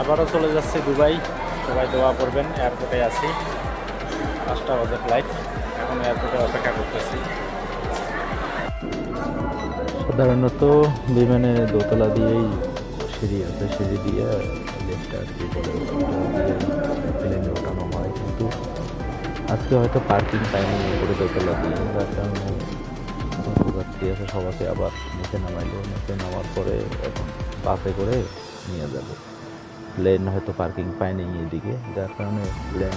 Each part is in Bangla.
আবারও চলে যাচ্ছে দুবাই। সবাই দোয়া করবেন এয়ারপোর্টে আছি। পাঁচটা বাজে ফ্লাইট এখন এয়ারপোর্টে অপেক্ষা করতেছি। সাধারণত বিমানে দোতলা দিয়েই সিঁড়ি আছে সিঁড়ি দিয়ে লিফট আর কি বলে প্লেনে ওঠানো হয়। কিন্তু আজকে হয়তো পার্কিং পাইনি উপরে দোতলা দিয়ে যার কারণে যত যাত্রী আছে সবাইকে আবার নিচে নামাইলো। নিচে নামার পরে এখন বাসে করে নিয়ে যাবে। প্লেন হয়তো পার্কিং পায়নি এদিকে। যার কারণে প্লেন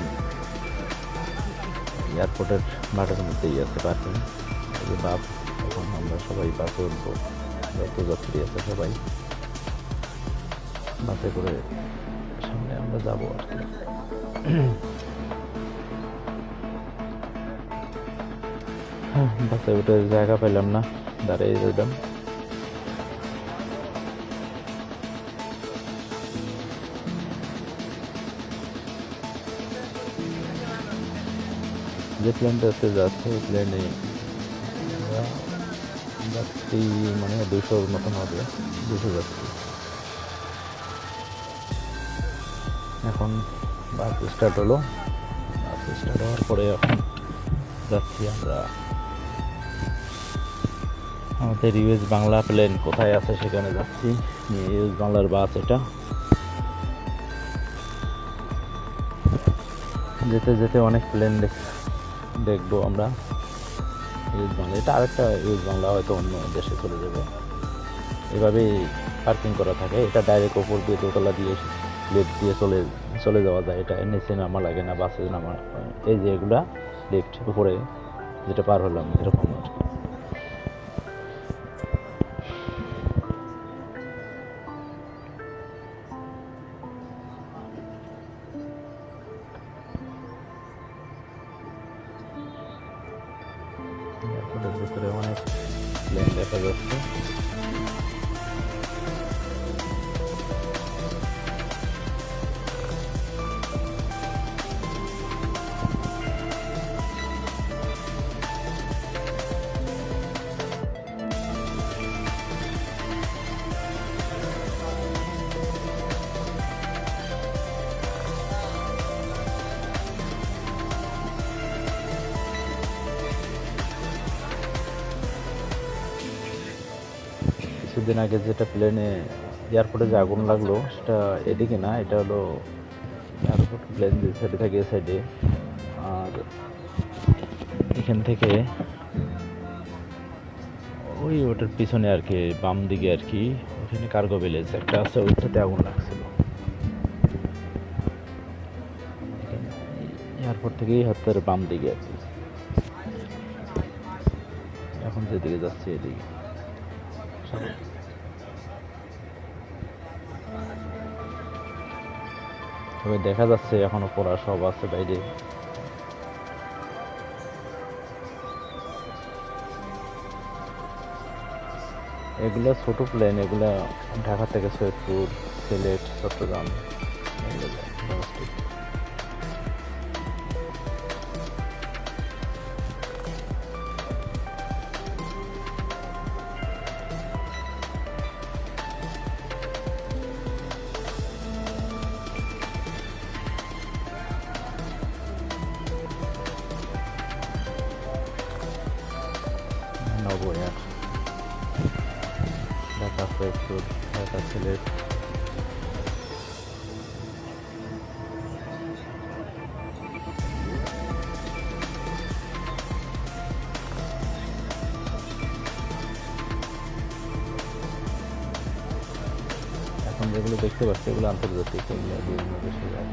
এয়ারপোর্টের মাঠের মধ্যেই আছে পার্কিং বাস, এখন আমরা সবাই বাসে উঠবো। যত যাত্রী আছে সবাই। বাসে করে সামনে আমরা যাব আর কি। হ্যাঁ, বাসে উঠে জায়গা পেলাম না। দাঁড়িয়ে রইলাম। যে প্লেনটাতে যাচ্ছে ওই প্লেনে যাত্রী মানে দুশোর মতন হবে দুশো যাত্রী এখন বাস স্টার্ট হলো। বাস স্টার্ট হওয়ার পরে এখন যাচ্ছি আমরা। আমাদের ইউএস বাংলা প্লেন কোথায় আছে সেখানে যাচ্ছি। ইউএস বাংলার বাস এটা। যেতে যেতে অনেক প্লেন দেখ, দেখব আমরা। ইউএস বাংলা, এটা আরেকটা ইউএস বাংলা হয়তো অন্য দেশে চলে যাবে। এভাবেই পার্কিং করা থাকে। এটা ডাইরেক্ট ওপর দিয়ে দোতলা দিয়ে লিফট দিয়ে চলে চলে যাওয়া যায়। এটা নিচে নামা লাগে না বাসে নামা এই যে এগুলা লিফট উপরে যেটা পার হলাম, এরকম আর কি। অনেক দেখা যাচ্ছে। কিছুদিন আগে যেটা প্লেনে এয়ারপোর্টে যে আগুন লাগল, সেটা এদিকে না, এটা হলো এয়ারপোর্ট প্লেন যে সাইডে থাকে, এ সাইডে আর এখান থেকে ওই ওটার পিছনে আর কি, বাম দিকে আর কি, ওখানে কার্গো ভিলেজ একটা আছে, ওইটাতে আগুন লাগছিল। এয়ারপোর্ট থেকেই হাতের বাম দিকে আর কি। এখন যেদিকে যাচ্ছে এদিকে। তবে দেখা যাচ্ছে এখনও পড়া সব আছে বাইরে। এগুলা ছোট প্লেন এগুলা ঢাকা থেকে সৈয়দপুর, সিলেট, চট্টগ্রাম নব এয়ার ঢাকা ফরিদপুর ঢাকা সিলেট এখন যেগুলো দেখতে পাচ্ছি, এগুলো আন্তর্জাতিক। এগুলো বিভিন্ন দেশে যায়